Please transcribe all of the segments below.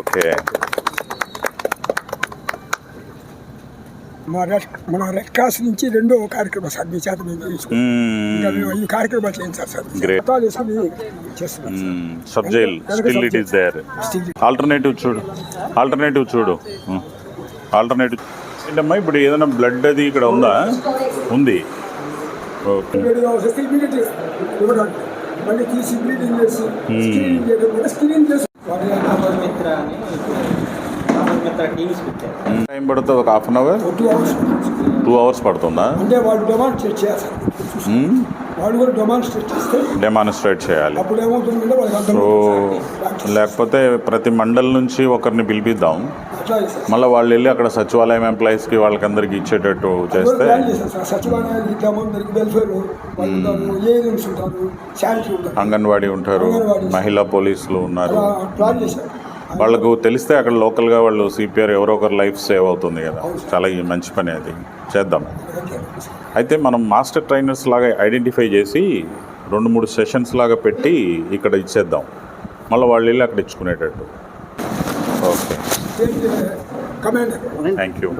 Okay. మా red మన red cross నుంచి రెండో కార్యక్రమం సార్ మీ చేత మేము ఈ కార్యక్రమాలు చేయించాలి సార్ చట్టాలు వేసుకుని చేస్తున్నాం still it is there. Alternative చూడు. ఆల్టర్నేటివ్ చూడు. ఆల్టర్నేటివ్ ఏంటమ్మా ఇప్పుడు ఏదైనా బ్లడ్ అది ఇక్కడ ఉందా? ఉంది. ఓకే. మళ్ళీ తీసి బ్లీడింగ్ చేసి స్క్రీనింగ్ చేయడం కూడా స్క్రీనింగ్ చేసి మిత్ర అని రామన్ మిత్ర టీవీస్ పెట్టారు టైం పడుతుంది ఒక half an hour two hours two hours పడుతుందా? అంటే వాళ్ళు డెమాన్స్ట్రేట్ చేయాలి. Hmm? వాళ్ళు కూడా డెమాన్స్ట్రేట్ చేస్తే డెమాన్స్ట్రేట్ చేయాలి. అప్పుడు ఏమవుతుందంటే వాళ్ళకి అర్థం సో. లేకపోతే ప్రతి మండల్ నుంచి ఒకరిని పిలిపిద్దాం. మళ్ళీ వాళ్ళు వెళ్ళి అక్కడ సచివాలయం ఎంప్లాయీస్కి వాళ్ళకందరికీ ఇచ్చేటట్టు చేస్తే సచివాలయాలు ఇద్దాము అందరికి వెల్ఫేర్ అంగన్వాడీ ఉంటారు మహిళా పోలీసులు ఉన్నారు. అలా ప్లాన్ చేశారు. వాళ్ళకు తెలిస్తే అక్కడ లోకల్గా వాళ్ళు సిపిఆర్ ఎవరో ఒకరు లైఫ్ సేవ్ అవుతుంది కదా. చాలా ఈ మంచి పని అది. చేద్దాం. అయితే మనం మాస్టర్ ట్రైనర్స్ లాగా ఐడెంటిఫై చేసి రెండు మూడు సెషన్స్ లాగా పెట్టి ఇక్కడ ఇచ్చేద్దాం. మళ్ళీ వాళ్ళు వెళ్ళి అక్కడ ఇచ్చుకునేటట్టు. ఓకే. థ్యాంక్ యూ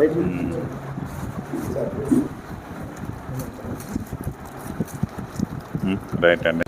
రైట్ అండి.